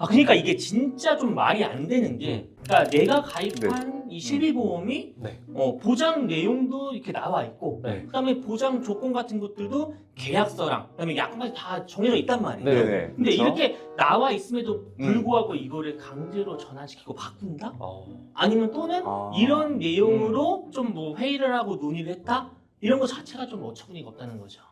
아 그러니까 이게 진짜 좀 말이 안 되는 게 그러니까 내가 가입한 이 실비보험이 네. 어, 보장 내용도 이렇게 나와 있고 네. 그다음에 보장 조건 같은 것들도 계약서랑 그다음에 약관까지 다 정해져 있단 말이에요. 네. 네네. 근데 그쵸? 이렇게 나와 있음에도 불구하고 이거를 강제로 전환시키고 바꾼다? 어. 아니면 또는 아. 이런 내용으로 좀 뭐 회의를 하고 논의를 했다? 이런 거 자체가 좀 어처구니가 없다는 거죠.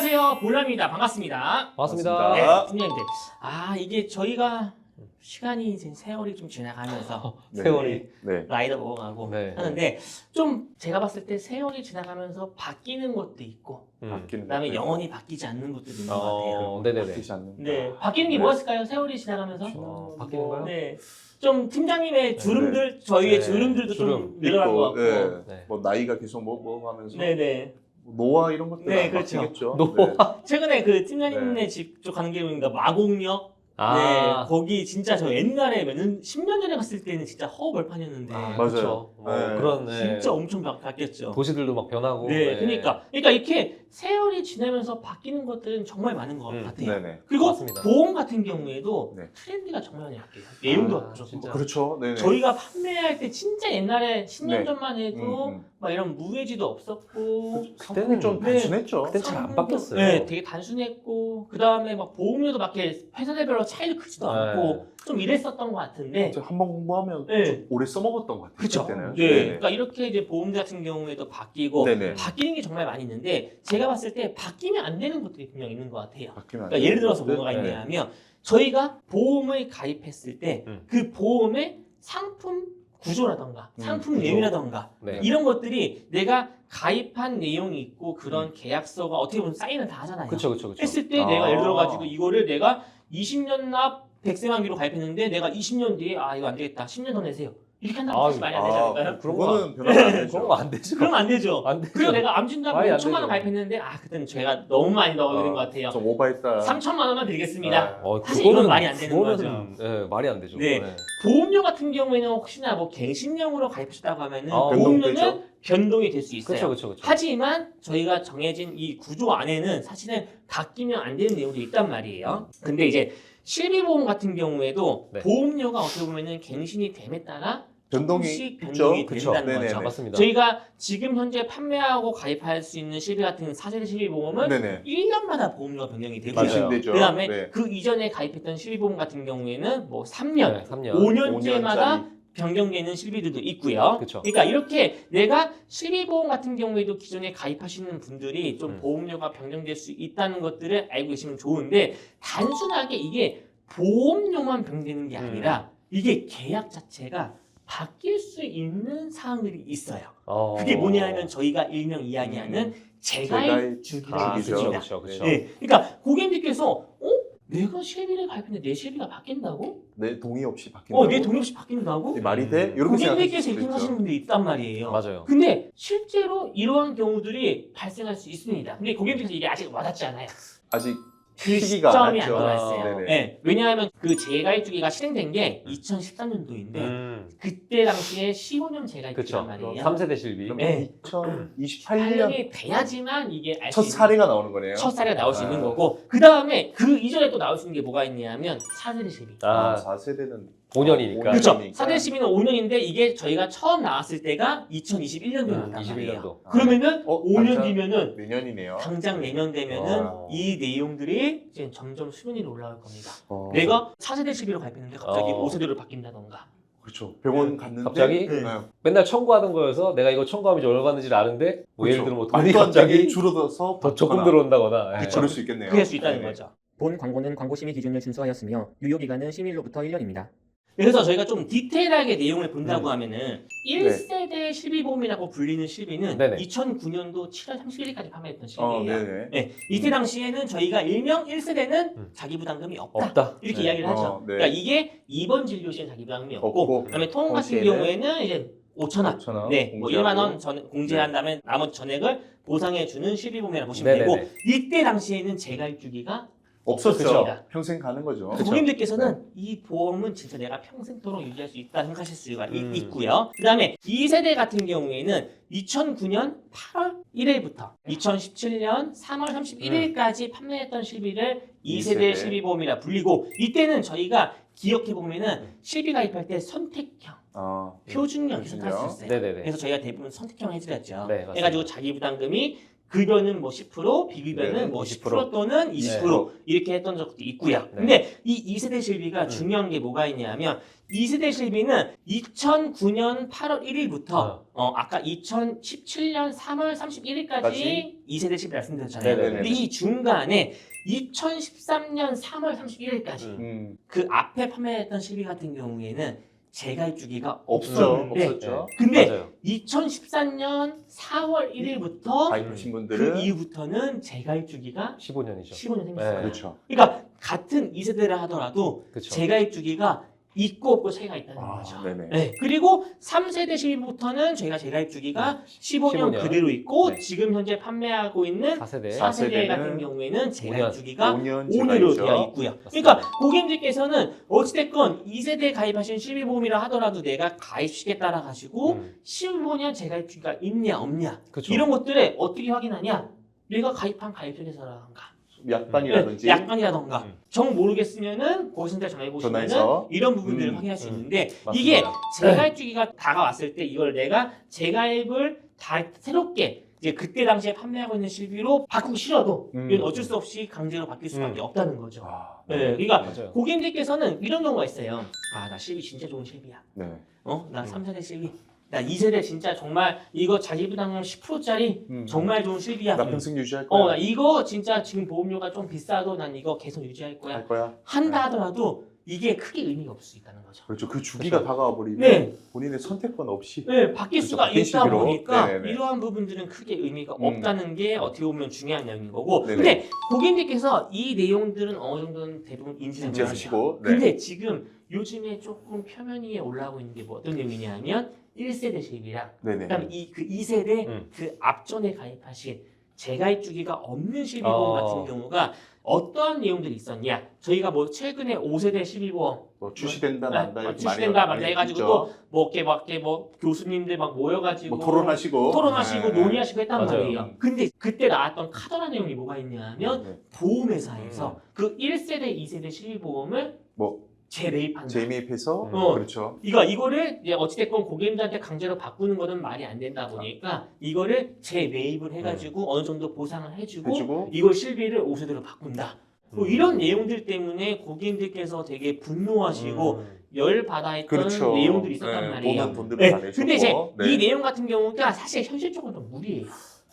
안녕하세요. 볼람입니다. 반갑습니다. 반갑습니다. 반갑습니다. 네, 팀장님들. 아, 이게 저희가 시간이 이제 세월이 좀 지나가면서 네. 세월이. 네. 라이더 먹어가고 네. 하는데 좀 제가 봤을 때 세월이 지나가면서 바뀌는 것도 있고 음. 바뀌는 그다음에 것도 영원히 바뀌지 않는 것도 있는 것 같아요. 어, 네네네. 바뀌지 않는. 네, 바뀌는 게 네. 뭐였을까요? 세월이 지나가면서? 어, 바뀌는 거요? 네, 좀 팀장님의 주름들, 저희의 네, 주름들도 좀 주름. 늘어난 것 같고. 네. 네. 뭐 나이가 계속 뭐뭐 하면서 네, 네. 뭐 노화 이런 것들 네, 안 그렇죠. 바뀌겠죠. 노화. 최근에 그 팀장님네 네. 집 쪽 가는 길에 보니까 마곡역. 아. 네, 거기 진짜 저 옛날에 몇 년, 10년 전에 갔을 때는 진짜 허허벌판이었는데. 아, 맞아요. 그쵸. 어, 네. 그런 네. 진짜 엄청 바, 바뀌었죠. 도시들도 막 변하고. 네, 그러니까, 그러니까 이렇게 세월이 지나면서 바뀌는 것들은 정말 많은 것 음, 같아요. 네네. 그리고 맞습니다. 보험 같은 경우에도 네. 트렌드가 정말 많이 바뀌어요. 내용도 아, 바뀌죠. 진짜. 그렇죠. 네네. 저희가 판매할 때 진짜 옛날에 10년 네. 전만 해도 음, 음. 막 이런 무해지도 없었고 그때는 좀 네. 단순했죠. 그땐 잘안 바뀌었어요. 네, 되게 단순했고 그 다음에 막 보험료도 막 이렇게 회사들별로 차이도 크지도 네. 않고 좀 이랬었던 것 같은데 한 번 공부하면 네. 좀 오래 써먹었던 것 같아요. 그쵸? 그때는. 네. 네네. 그러니까 이렇게 이제 보험 같은 경우에도 바뀌고 네네. 바뀌는 게 정말 많이 있는데 제가 봤을 때 바뀌면 안 되는 것들이 분명 있는 것 같아요. 바뀌면 안 그러니까 예를 들어서 되는데. 뭐가 네. 있냐면 저희가 보험을 가입했을 때 음. 그 보험의 상품 구조라던가 음, 상품 구조. 내용이라던가 네. 이런 것들이 내가 가입한 내용이 있고 그런 계약서가 어떻게 보면 사인을 다 하잖아요. 그쵸, 그쵸, 그쵸. 했을 때 아. 내가 예를 들어가지고 이거를 내가 20년 납 백세만기로 가입했는데 내가 20년 뒤에 아 이거 안 되겠다 10년 더 내세요 이렇게 한다면 아, 사실 말이 안 되지 않을까요? 그런 거 그거는 변하면 안 되죠. 그런 거 안 되죠. 그러면 안 되죠. 안 되죠. 그리고 내가 암진단 말이 안 5천만 원 되죠. 가입했는데 아 그때는 제가 너무 많이 넣어드린 것 같아요. 좀 오바했다. 3천만 원만 드리겠습니다. 어, 사실 이건 말이 안 되는 그거는, 네, 말이 안 되죠. 네. 보험료 같은 경우에는 혹시나 뭐 갱신형으로 가입하셨다고 하면은 아, 보험료는 변동이 될 수 있어요. 그렇죠, 그렇죠, 그렇죠. 하지만 저희가 정해진 이 구조 안에는 사실은 바뀌면 안 되는 내용도 있단 말이에요. 근데 이제 실비보험 같은 경우에도 네. 보험료가 어떻게 보면은 갱신이 됨에 따라 변동이 조금씩 있죠. 변동이 그쵸. 된다는 네네네. 거죠. 맞습니다. 저희가 지금 현재 판매하고 가입할 수 있는 실비 같은 사세대 실비보험은 네네. 1년마다 보험료가 변경이 되고요. 맞아요. 갱신되죠. 그다음에 네. 그 이전에 가입했던 실비보험 같은 경우에는 뭐 3년, 네, 3년. 5년째마다 변경되는 실비들도 있고요. 그쵸. 러니까 이렇게 내가 실비보험 같은 경우에도 기존에 가입하시는 분들이 좀 음. 보험료가 변경될 수 있다는 것들을 알고 계시면 좋은데 단순하게 이게 보험료만 변경되는 게 음. 아니라 이게 계약 자체가 바뀔 수 있는 사항들이 있어요. 어. 그게 뭐냐면 저희가 일명 이야기하는 재가입 재가입 주기를 아. 그렇죠, 있습니다. 그렇죠, 그렇죠. 네, 그러니까 고객님께서 어? 내가 실비를 가입했는데 내 실비가 바뀐다고? 내 동의 없이 바뀐다고. 어, 내 동의 없이 바뀐다고? 이게 말이 돼? 음. 이렇게 고객님께서 생각하실 이렇게 수도 하시는 있죠. 분들이 있단 말이에요. 맞아요. 근데 실제로 이러한 경우들이 발생할 수 있습니다. 근데 고객님께서 이게 아직 와닿지 않아요. 아직 그 시기가 시점이 안. 네네. 네, 왜냐하면 그 재가입 주기가 실행된 게 2013년도인데 음. 그때 당시에 15년 재가입 그쵸. 주기란 말이에요. 3세대 실비. 그럼 네. 2028년 8년이 돼야지만 이게 알 첫 수 있는 사례가 나오는 거네요. 첫 사례가 나올 수 아. 있는 거고 그 다음에 그 이전에 또 나올 수 있는 게 뭐가 있냐면 사세대 실비. 아, 아, 4세대는 5년이니까. 그렇죠. 그러니까. 사대 시비는 5년인데 이게 저희가 처음 나왔을 때가 2021년도였단 음, 말이에요. 21년도. 그러면은 어, 5년 당장 뒤면은 내년이네요. 당장 내년 되면은 어. 이 내용들이 이제 점점 수면 위로 올라올 겁니다. 어, 내가 4세대 시비로 가입했는데 갑자기 어. 5세대로 바뀐다던가. 그렇죠. 병원 갔는데 갑자기? 네. 맨날 청구하던 거여서 내가 이거 청구하면 이제 얼마 받는지를 아는데 뭐 예를 그렇죠. 들면 뭐 돈이 말도 안 갑자기 줄어들어서 더 조금 받거나. 들어온다거나. 예. 그쵸. 그럴 수 있겠네요. 그럴 수 있다는 네네. 거죠. 본 광고는 광고 심의 기준을 준수하였으며 유효 기간은 심의일로부터 1년입니다. 그래서 저희가 좀 디테일하게 내용을 본다고 음. 하면은 1세대 실비보험이라고 불리는 실비는 네네. 2009년도 7월 31일까지 판매했던 어, 실비예요. 네네. 네, 이때 당시에는 저희가 일명 1세대는 음. 자기 부담금이 없다. 없다. 이렇게 네. 이야기를 하죠. 어, 네. 그러니까 이게 2번 진료 시엔 자기 부담금이 없고, 없고, 그다음에 통원 같은 통시에는 경우에는 이제 5천 원, 5천 원 네, 뭐 공제하고. 1만 원 전, 공제한 다음에 나머지 전액을 보상해 주는 실비보험이라고 보시면 네네네. 되고, 이때 당시에는 재가입 주기가 없었죠. 없습니다. 평생 가는 거죠. 고객님들께서는 이 보험은 진짜 내가 평생도록 유지할 수 있다 생각하실 수가 있- 음. 있고요. 그 다음에 2세대 같은 경우에는 2009년 8월 1일부터 2017년 3월 31일까지 판매했던 실비를 2세대 2세대. 실비보험이라 불리고 이때는 저희가 기억해 보면은 실비 가입할 때 선택형, 어, 표준형 표준형. 계속 할수 있어요. 네네네. 그래서 저희가 대부분 선택형 해드렸죠. 네, 맞습니다. 해가지고 자기 부담금이 급여는 뭐 10%, 비급여는 네, 뭐20% 10% 또는 20% 이렇게 했던 적도 있고요. 네. 근데 이 2세대 실비가 음. 중요한 게 뭐가 있냐면 2세대 실비는 2009년 8월 1일부터 어. 어, 아까 2017년 3월 31일까지 까지? 2세대 실비 말씀드렸잖아요. 네네네. 근데 이 중간에 2013년 3월 31일까지 음. 음, 그 앞에 판매했던 실비 같은 경우에는 재가입 주기가 없죠. 없었는데 없었죠. 근데 맞아요. 2014년 4월 1일부터 가입하신 그 분들은 이후부터는 재가입 주기가 15년이죠. 15년 생겼어요. 네. 그렇죠. 그러니까 같은 2세대라 하더라도 그렇죠. 재가입 주기가 있고 없고 차이가 있다는 아, 거죠. 네네. 네. 그리고 3세대 시부터는 저희가 재가입 주기가 15년, 15년. 그대로 있고 네. 지금 현재 판매하고 있는 4세대. 4세대 4세대는 같은 경우에는 재가입 5년. 주기가 5년 5년으로 제가 되어. 있고요. 맞습니다. 그러니까 고객님들께서는 어찌됐건 2세대 가입하신 실비보험이라 하더라도 내가 가입시에 따라 가지고 음. 15년 재가입 주기가 있냐 없냐 그렇죠. 이런 것들을 어떻게 확인하냐? 내가 가입한 가입처에서라든가 약관이라든지 네, 약관이라던가 음. 정 모르겠으면은 고객센터 전화해 보시면은 전화해서 이런 부분들을 음, 확인할 수 음. 있는데 맞습니다. 이게 재가입 주기가 다가왔을 때 이걸 내가 재가입을 다 새롭게 이제 그때 당시에 판매하고 있는 실비로 바꾸기 싫어도 음. 이건 어쩔 수 없이 강제로 바뀔 수밖에 음. 없다는 거죠. 아, 네, 그러니까 맞아요. 고객님들께서는 이런 경우가 있어요. 아, 나 실비 진짜 좋은 실비야. 네. 어, 나 음. 3세대 실비. 나 2세대 진짜 정말 이거 자기 부담금 10%짜리 음. 정말 좋은 실비야. 나 평생 유지할 거야. 어, 나 이거 진짜 지금 보험료가 좀 비싸도 난 이거 계속 유지할 거야. 할 거야. 한다 하더라도 이게 크게 의미가 없을 수 있다는 거죠. 그렇죠. 그 주기가 다가와 버리면 네, 본인의 선택권 없이 네, 바뀔 그렇죠. 수가 바뀐 있다 시기로. 보니까 네네네. 이러한 부분들은 크게 의미가 음. 없다는 게 어떻게 보면 중요한 내용인 거고. 네네. 근데 고객님께서 이 내용들은 어느 정도는 대부분 인지하고. 인지하시고 네. 근데 지금 요즘에 조금 표면 위에 올라오고 있는 게 뭐 어떤 내용이냐면 1세대 실비랑 네네. 그다음에 이 그 2세대 음. 그 앞전에 가입하신 재가입 주기가 없는 실비보험 어. 같은 경우가 어떠한 내용들이 있었냐? 저희가 뭐 최근에 5세대 실비보험 뭐 출시된다 네, 만다 어, 이렇게 많이- 만다 많이 해가지고 있죠. 또뭐 이렇게 막 이렇게 뭐 교수님들 막 모여가지고 뭐 토론하시고 토론하시고 네. 논의하시고 했단 맞아요. 말이에요. 근데 그때 나왔던 카더라 내용이 뭐가 있냐면 네. 보험회사에서 그 1세대, 2세대 실비보험을 뭐 재매입한다. 재미입해서 음. 어. 그렇죠. 이거 이거를 이제 어찌됐건 고객님들한테 강제로 바꾸는 거는 말이 안 된다 보니까 이거를 재매입을 해가지고 어느 정도 보상을 해주고, 해주고 이걸 실비를 5세대로 바꾼다. 뭐 음. 이런 내용들 때문에 고객님들께서 되게 분노하시고 음. 열 받아있던 그렇죠. 내용들이 있었단 네, 말이에요. 보는 분들은 네, 다 내셨고. 근데 이제 네. 이 내용 같은 경우가 사실 현실적으로 좀 무리예요.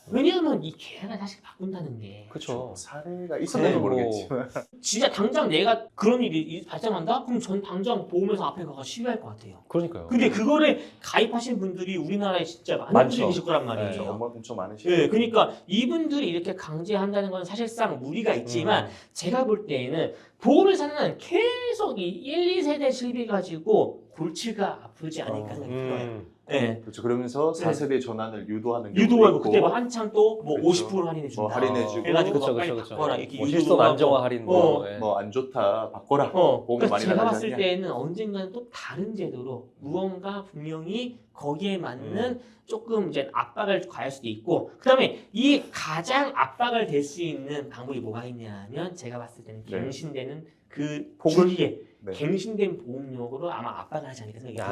왜냐하면 이 계약을 사실 바꾼다는 게 그렇죠. 사례가 있었는지 네, 뭐. 모르겠지만 진짜 당장 내가 그런 일이 이- 발생한다? 그럼 전 당장 보험회사 앞에 가서 시위할 것 같아요. 그러니까요. 근데 그거를 가입하신 분들이 우리나라에 진짜 많은 많죠. 분들이 계실 거란 네, 말이에요. 엄마 엄청 많으시죠. 네, 그러니까 이분들이 이렇게 강제한다는 건 사실상 무리가 있지만 음. 제가 볼 때에는 보험회사는 계속 이 1, 2세대 실비 가지고 골치가 아프지 않을까 어, 생각이 들어요. 음. 네. 그렇죠. 그러면서 네. 4세대 전환을 유도하는 경우도 유도하고 있고 그때 뭐 한창 또뭐 그렇죠. 50% 할인해 준다. 뭐 할인해주고 해가지고 그쵸, 막 빨리 그쵸, 그쵸. 바꿔라 이렇게 뭐 유도도 실손 하고. 안정화 할인도. 어, 예. 뭐 안 좋다 바꿔라. 어, 그러니까 많이 제가 나가지 봤을 않냐? 때는 언젠가는 또 다른 제도로 무언가 분명히 거기에 맞는 조금 이제 압박을 가할 수도 있고 그다음에 이 가장 압박을 될 수 있는 방법이 뭐가 있냐면 제가 봤을 때는 네. 갱신되는 그 폭을? 주기에 네. 갱신된 보험료로 아마 압박을 하지 않을까 생각이.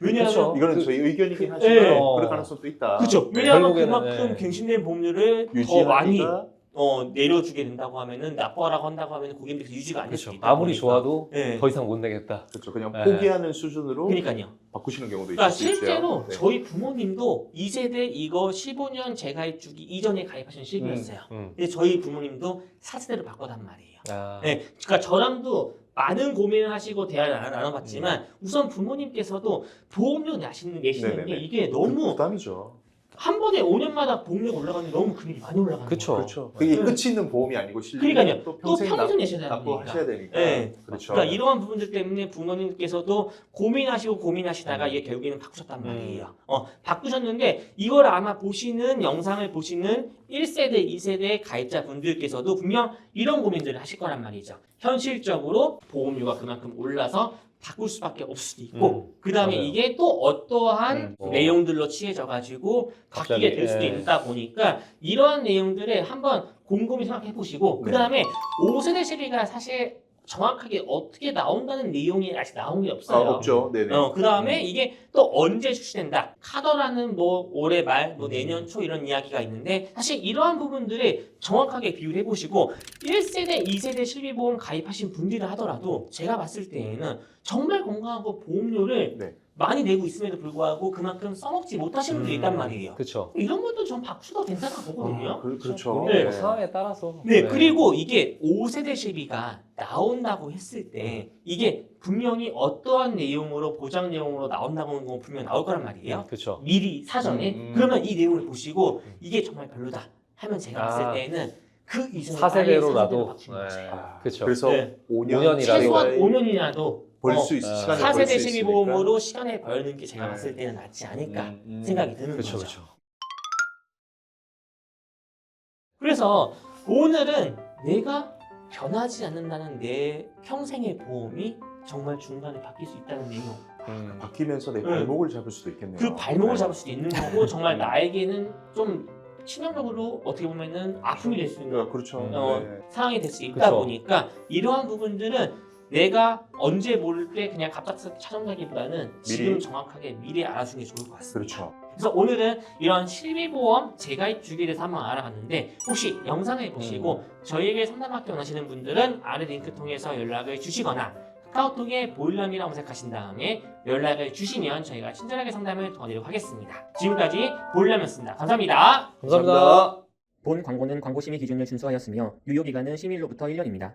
왜냐하면 그쵸. 이거는 그- 저희 의견이긴 그- 하지만 네. 그럴 가능성도 있다. 그렇죠. 네. 왜냐하면 결국에는, 그만큼 네. 갱신된 보험료를 더 많이 유지하기가 어, 내려주게 된다고 하면은 납부하라고 한다고 하면 고객님들이 유지가 안될 그렇죠. 있다. 아무리 좋아도 네. 더 이상 못 내겠다. 그렇죠. 그냥 네. 포기하는 수준으로 그러니까요. 바꾸시는 경우도 있을 그러니까 수 있죠. 실제로 네. 저희 부모님도 2세대 이거 15년 재가입 주기 이전에 가입하신 실비였어요. 음. 근데 저희 부모님도 4세대로 바꿔단 말이에요. 아. 네, 그러니까 저랑도 많은 고민을 하시고 대화를 나눠- 나눠봤지만 우선 부모님께서도 보험료 내시는, 내시는 게 네네네. 이게 그 너무 부담이죠. 한 번에 5년마다 보험료가 올라가는데 너무 금액이 많이 올라가는. 거예요. 그렇죠. 그게 네. 끝이 있는 보험이 아니고 그러니까요. 또 또 평생 평생 납- 내셔야 되니까. 납부하셔야 되니까. 네. 그렇죠. 그러니까 이러한 부분들 때문에 부모님께서도 고민하시고 고민하시다가 음. 이게 결국에는 바꾸셨단 음. 말이에요. 어, 바꾸셨는데 이걸 아마 보시는 영상을 보시는 1세대, 2세대 가입자분들께서도 분명 이런 고민들을 하실 거란 말이죠. 현실적으로 보험료가 그만큼 올라서 바꿀 수밖에 없을 수도 있고 음. 그 다음에 맞아요. 이게 또 어떠한 음. 어. 내용들로 취해져 가지고 바뀌게 갑자기, 될 수도 예. 있다 보니까 이러한 내용들을 한번 곰곰이 생각해 보시고 그 네. 다음에 5세대 시비가 사실 정확하게 어떻게 나온다는 내용이 아직 나온 게 아, 없어요. 없죠. 네네. 어, 그 다음에 이게 또 언제 출시된다. 카더라는 뭐 올해 말, 뭐 음. 내년 초 이런 이야기가 있는데 사실 이러한 부분들을 정확하게 비교를 해보시고 1세대, 2세대 실비보험 가입하신 분들이라 하더라도 제가 봤을 때에는 정말 건강하고 보험료를 네. 많이 내고 있음에도 불구하고 그만큼 써먹지 못하시는 분들이 있단 말이에요. 그렇죠. 이런 분도 전 박수도 괜찮다고 보거든요. 아, 그, 그렇죠. 네. 네. 상황에 따라서. 네, 그리고 이게 5세대 시비가 나온다고 했을 때 이게 분명히 어떠한 내용으로 보장 내용으로 나온다는 건 분명 나올 거란 말이에요. 그렇죠. 미리 사전에 음, 음. 그러면 이 내용을 보시고 음. 이게 정말 별로다 하면 제가 아. 봤을 때는 그. 바꾸는 거죠. 아, 그렇죠. 그래서 네. 5년 오년이라도. 최소한 5년이라도 벌 수 있을 어, 시간을 4세대 벌수 시비보험으로 시간을 벌는 게 제가 네. 봤을 때는 낫지 않을까 음, 음. 생각이 드는 그렇죠. 거죠. 그렇죠. 그래서 오늘은 내가 변하지 않는다는 내 평생의 보험이 정말 중간에 바뀔 수 있다는 내용. 음. 바뀌면서 내 네. 발목을 잡을 수도 있겠네요. 그 발목을 네. 잡을 수도 있는 거고 정말 음. 나에게는 좀 치명적으로 어떻게 보면은 아픔이 될 수 있는 어, 그렇죠. 어, 네. 상황이 될 수 있다 그쵸. 보니까 이러한 부분들은 내가 언제 모를 때 그냥 갑작스럽게 찾아온다기보다는 지금? 정확하게 미리 알아주는 게 좋을 것 같습니다. 그렇죠. 그래서 오늘은 이런 실비보험 재가입 주기에 대해서 한번 알아봤는데 혹시 영상을 보시고 저희에게 상담받기 원하시는 분들은 아래 링크 통해서 연락을 주시거나 카카오톡에 보일럼이라고 검색하신 다음에 연락을 주시면 저희가 친절하게 상담을 도와드리도록 하겠습니다. 지금까지 보일럼이었습니다. 감사합니다. 감사합니다. 본 광고는 광고 심의 기준을 준수하였으며 유효 기간은 심의일로부터 1년입니다.